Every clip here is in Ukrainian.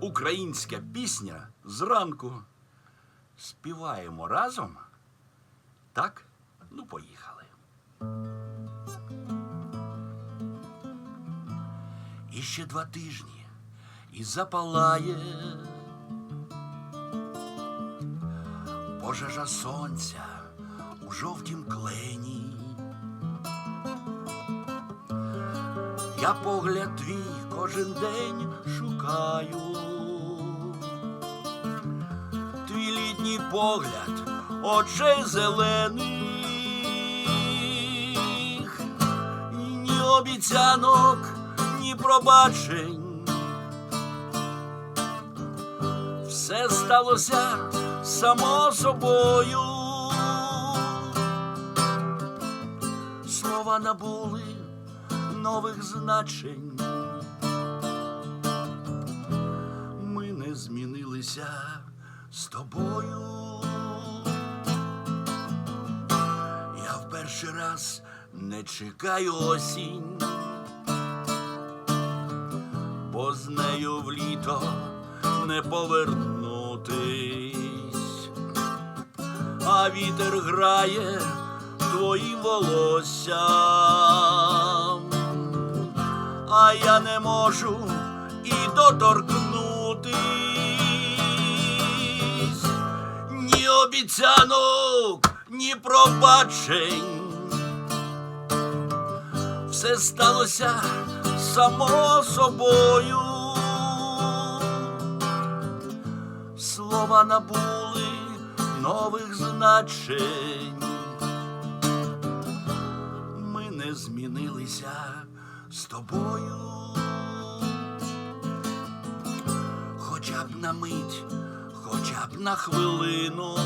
Українська пісня зранку. Співаємо разом. Так? Ну, поїхали. І ще два тижні і запалає пожежа сонця у жовтім клені. Я погляд твій кожен день шукаю. Літній погляд очей зелених, ні обіцянок, ні пробачень. Все сталося само собою. Слова набули нових значень. Ми не змінилися з тобою. Перший раз не чекаю осінь, бо з нею в літо не повернутись, а вітер грає твоїм волоссям, а я не можу і доторкнутись, ні обіцянок, ні пробачень. Все сталося само собою. Слова набули нових значень. Ми не змінилися з тобою. Хоча б на мить, хоча б на хвилину.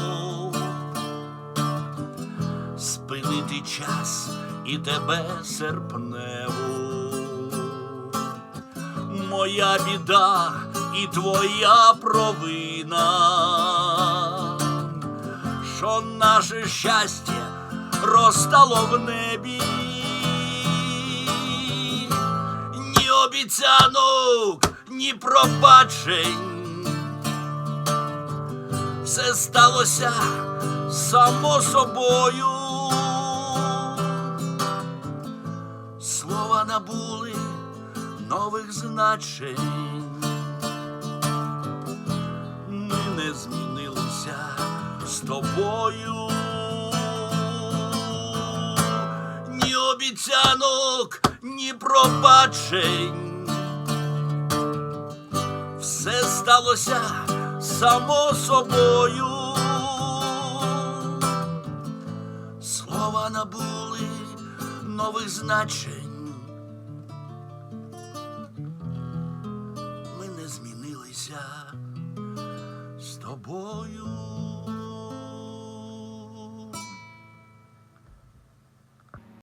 Спинити час і тебе серпневу. Моя біда і твоя провина, що наше щастя розтало в небі, ні обіцянок, ні пробачень. Все сталося само собою. Набули нових значень. Ми не змінилися з тобою. Ні обіцянок, ні пробачень. Все сталося само собою. Слова набули нових значень. Ми з тобою.